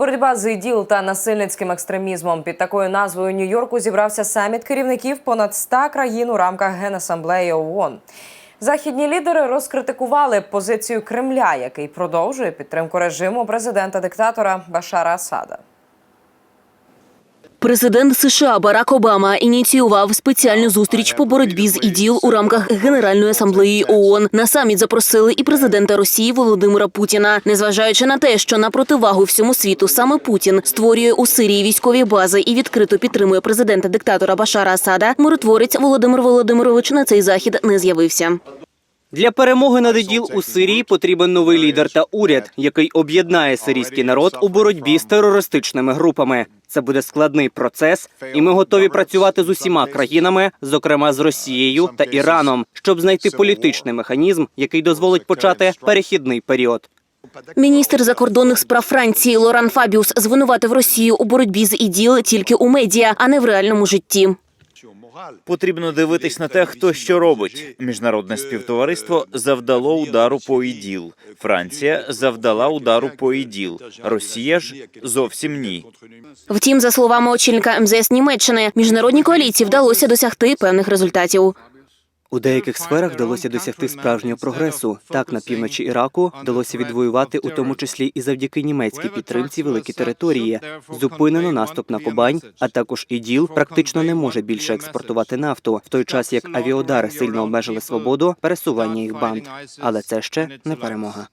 Боротьба з іділ та насильницьким екстремізмом під такою назвою Нью-Йорку зібрався саміт керівників понад 100 країн у рамках Генасамблеї ООН. Західні лідери розкритикували позицію Кремля, який продовжує підтримку режиму президента-диктатора Башара Асада. Президент США Барак Обама ініціював спеціальну зустріч по боротьбі з іділ у рамках Генеральної асамблеї ООН. На саміт запросили і президента Росії Володимира Путіна. Незважаючи на те, що на противагу всьому світу саме Путін створює у Сирії військові бази і відкрито підтримує президента диктатора Башара Асада, миротворець Володимир Володимирович на цей захід не з'явився. Для перемоги над іділ у Сирії потрібен новий лідер та уряд, який об'єднає сирійський народ у боротьбі з терористичними групами. Це буде складний процес, і ми готові працювати з усіма країнами, зокрема з Росією та Іраном, щоб знайти політичний механізм, який дозволить почати перехідний період. Міністр закордонних справ Франції Лоран Фабіус звинуватив Росію у боротьбі з іділ тільки у медіа, а не в реальному житті. Потрібно дивитись на те, хто що робить. Міжнародне співтовариство завдало удару по іділ. Франція завдала удару по іділ. Росія ж зовсім ні. Втім, за словами очільника МЗС Німеччини, міжнародній коаліції вдалося досягти певних результатів. У деяких сферах вдалося досягти справжнього прогресу. Так, на півночі Іраку вдалося відвоювати, у тому числі і завдяки німецькій підтримці великі території. Зупинено наступ на Кобань, а також іділ практично не може більше експортувати нафту, в той час як авіодари сильно обмежили свободу пересування їх банд. Але це ще не перемога.